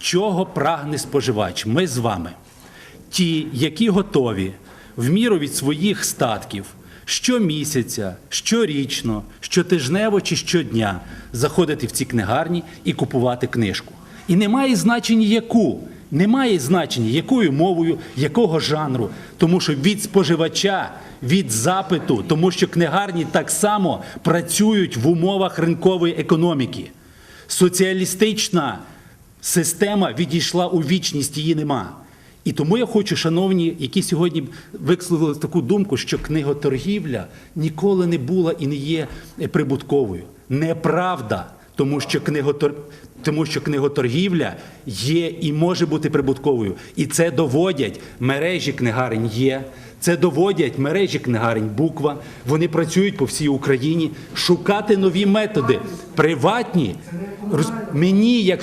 чого прагне споживач? Ми з вами. Ті, які готові в міру від своїх статків щомісяця, щорічно, щотижнево чи щодня заходити в ці книгарні і купувати книжку. І немає значення яку. Немає значення, якою мовою, якого жанру, тому що від споживача, від запиту, тому що книгарні так само працюють в умовах ринкової економіки. Соціалістична система відійшла у вічність, її нема. І тому я хочу, шановні, які сьогодні висловили таку думку, що книготоргівля ніколи не була і не є е, прибутковою. Неправда, тому що книготор... тому що книготоргівля є і може бути прибутковою. І це доводять мережі книгарень є. Це доводять мережі книгарень буква. Вони працюють по всій Україні. Шукати нові методи. Приватні мені, як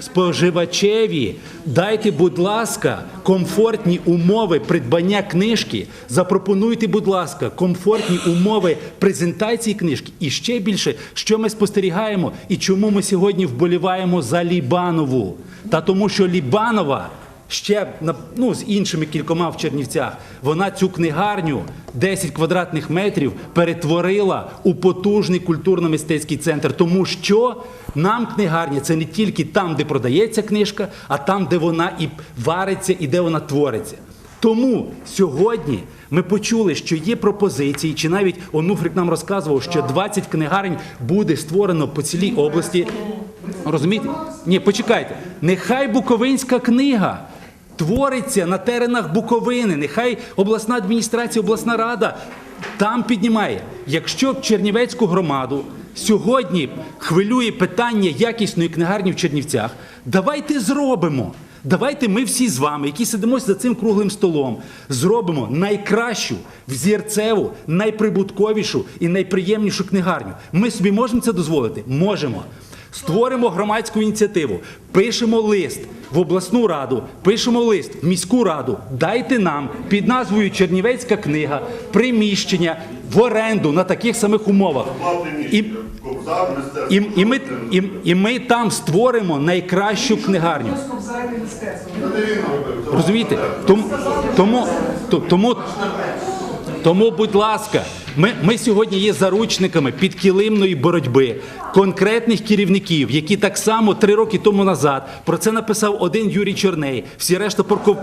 споживачеві, дайте, будь ласка, комфортні умови придбання книжки. Запропонуйте, будь ласка, комфортні умови презентації книжки. І ще більше, що ми спостерігаємо і чому ми сьогодні вболіваємо за Лібанову. Та тому, що Лібанова ще ну, з іншими кількома в Чернівцях, вона цю книгарню 10 квадратних метрів перетворила у потужний культурно-мистецький центр. Тому що нам книгарня це не тільки там, де продається книжка, а там, де вона і вариться, і де вона твориться. Тому сьогодні ми почули, що є пропозиції, чи навіть Онуфрик нам розказував, що 20 книгарень буде створено по цілій області. Розумієте? Ні, почекайте. Нехай Буковинська книга твориться на теренах Буковини. Нехай обласна адміністрація, обласна рада там піднімає. Якщо Чернівецьку громаду сьогодні хвилює питання якісної книгарні в Чернівцях, давайте зробимо. Давайте ми всі з вами, які сидимо за цим круглим столом, зробимо найкращу, взірцеву, найприбутковішу і найприємнішу книгарню. Ми собі можемо це дозволити? Можемо. Створимо громадську ініціативу, пишемо лист в обласну раду, пишемо лист в міську раду. Дайте нам під назвою Чернівецька книга приміщення в оренду на таких самих умовах. І, і, і, ми, і, і ми там створимо найкращу книгарню. Розумієте? Тому, тому, то- тому, тому, будь ласка, ми, ми сьогодні є заручниками підкилимної боротьби конкретних керівників, які так само три роки тому назад про це написав один Юрій Чорней. Всі решта проков...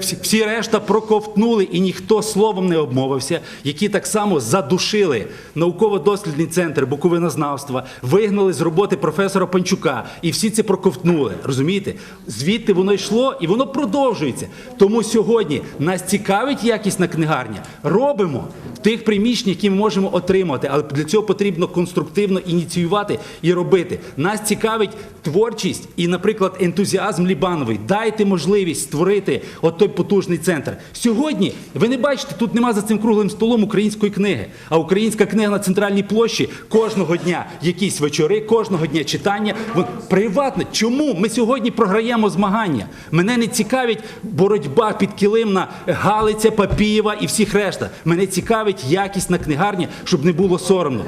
всі, всі решта проковтнули і ніхто словом не обмовився, які так само задушили науково-дослідний центр Буковинознавства, вигнали з роботи професора Панчука, і всі це проковтнули. Розумієте? Звідти воно йшло і воно продовжується. Тому сьогодні нас цікавить якісна книгарня. Робимо тих приміщеннях, які ми можемо отримати, але для цього потрібно конструктивно ініціювати і робити. Нас цікавить творчість і, наприклад, ентузіазм Лібановий. Дайте можливість створити от той потужний центр. Сьогодні ви не бачите, тут нема за цим круглим столом української книги. А українська книга на центральній площі кожного дня якісь вечори, кожного дня читання. Приватне. Чому ми сьогодні програємо змагання? Мене не цікавить боротьба підкилимна Галиця, Папієва і всіх решта. Мене цікавить якісна книгарня, щоб не було соромно.